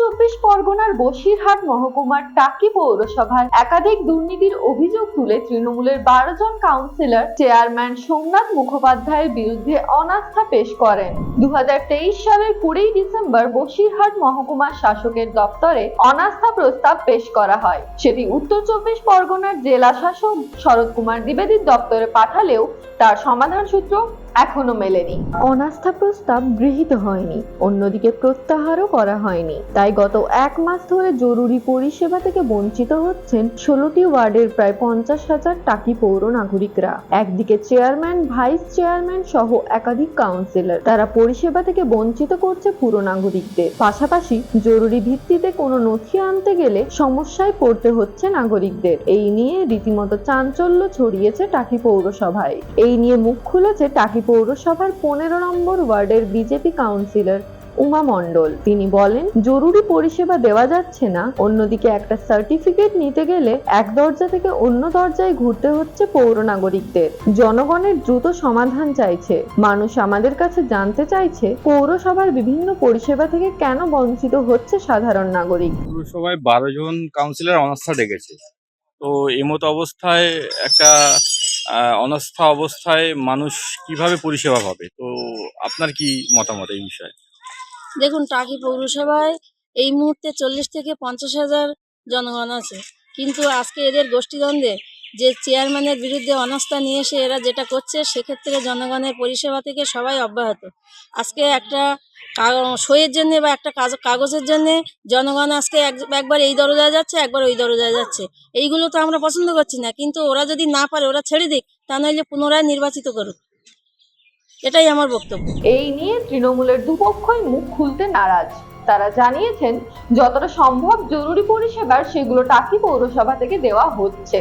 চব্বিশ পরগনার বসিরহাট মহকুমার টাকি পৌরসভার একাধিক দুর্নীতির অভিযোগ তুলে তৃণমূলের বারো জন কাউন্সিলর চেয়ারম্যান সোমনাথ মুখোপাধ্যায়ের বিরুদ্ধে অনাস্থা পেশ করেন। দু হাজার তেইশ সালের কুড়ি ডিসেম্বর বসিরহাট মহকুমার শাসকের দপ্তরে অনাস্থা প্রস্তাব পেশ করা হয়। সেটি উত্তর চব্বিশ পরগনার জেলা শাসক শরৎ কুমার দ্বিবেদীর দপ্তরে পাঠালেও তার সমাধান সূত্র এখনও মেলেনি। অনাস্থা প্রস্তাব গৃহীত হয়নি। অন্যদিকে প্রত্যাহারও করা হয়নি। তাই গত এক মাস ধরে জরুরি পরিষেবা থেকে বঞ্চিত হচ্ছেন ষোলোটি ওয়ার্ডের প্রায় পঞ্চাশ হাজার টাকি পৌর নাগরিকরা। একদিকে চেয়ারম্যান, ভাইস চেয়ারম্যান সহ একাধিক কাউন্সিলর। তারা পরিষেবা থেকে বঞ্চিত করছে পুরো নাগরিকদের। পাশাপাশি জরুরি ভিত্তিতে কোনো নথি আনতে গেলে সমস্যায় পড়তে হচ্ছে নাগরিকদের। এই নিয়ে রীতিমতো চাঞ্চল্য ছড়িয়েছে টাকি পৌরসভায়। এই নিয়ে মুখ খুলেছে টাকি পৌরসভার পনেরো নম্বর ওয়ার্ডের বিজেপি কাউন্সিলর উমা মণ্ডল। তিনি বলেন, জরুরি পরিষেবা দেওয়া যাচ্ছে না। অন্যদিকে একটা সার্টিফিকেট নিতে গেলে এক দরজা থেকে অন্য দরজায় ঘুরতে হচ্ছে পৌর নাগরিকদের। জনগণের দ্রুত সমাধান চাইছে। মানুষ আমাদের কাছে জানতে চাইছে, পৌরসভার বিভিন্ন পরিষেবা থেকে কেন বঞ্চিত হচ্ছে সাধারণ নাগরিক? পুরসভায় বারো জন কাউন্সিলর অনাস্থা ডেকেছে। তো এমতো অবস্থায় একটা অনাস্থা অবস্থায় মানুষ কীভাবে পরিষেবা পাবে? তো আপনার কি মতামত এই বিষয়ে? দেখুন, টাকি পৌরসভায় এই মুহূর্তে চল্লিশ থেকে পঞ্চাশ হাজার জনগণ আছে। কিন্তু আজকে এদের গোষ্ঠীদ্বন্দ্বে যে চেয়ারম্যানের বিরুদ্ধে অনাস্থা নিয়ে এসে এরা যেটা করছে, সেক্ষেত্রে জনগণের পরিষেবা থেকে সবাই অব্যাহত। আজকে একটা সইয়ের জন্য বা একটা কাজ- কাগজের জন্য জনগণ আজকে এক- একবার এই দরজায় যাচ্ছে, একবার ওই দরজায় যাচ্ছে। এইগুলো তো আমরা পছন্দ করছি না। কিন্তু ওরা যদি না পারে, ওরা ছেড়ে দিক। তা নইলে পুনরায় নির্বাচিত করুক এটাই আমার বক্তব্য। এই নিয়ে তৃণমূলের দুপক্ষই মুখ খুলতে নারাজ। তারা জানিয়েছেন, যতটা সম্ভব জরুরি পরিষেবার সেগুলো টাকি পৌরসভা থেকে দেওয়া হচ্ছে।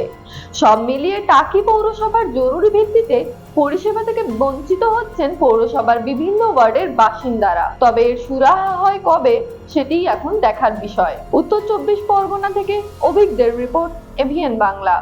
সব মিলিয়ে টাকি পৌরসভার জরুরি ভিত্তিতে পরিষেবা থেকে বঞ্চিত হচ্ছেন পৌরসভার বিভিন্ন ওয়ার্ডের বাসিন্দারা। তবে এর সুরাহা হয় কবে, সেটিই এখন দেখার বিষয়। উত্তর চব্বিশ পরগনা থেকে অভিজ্ঞদের রিপোর্ট, এভিএন বাংলা।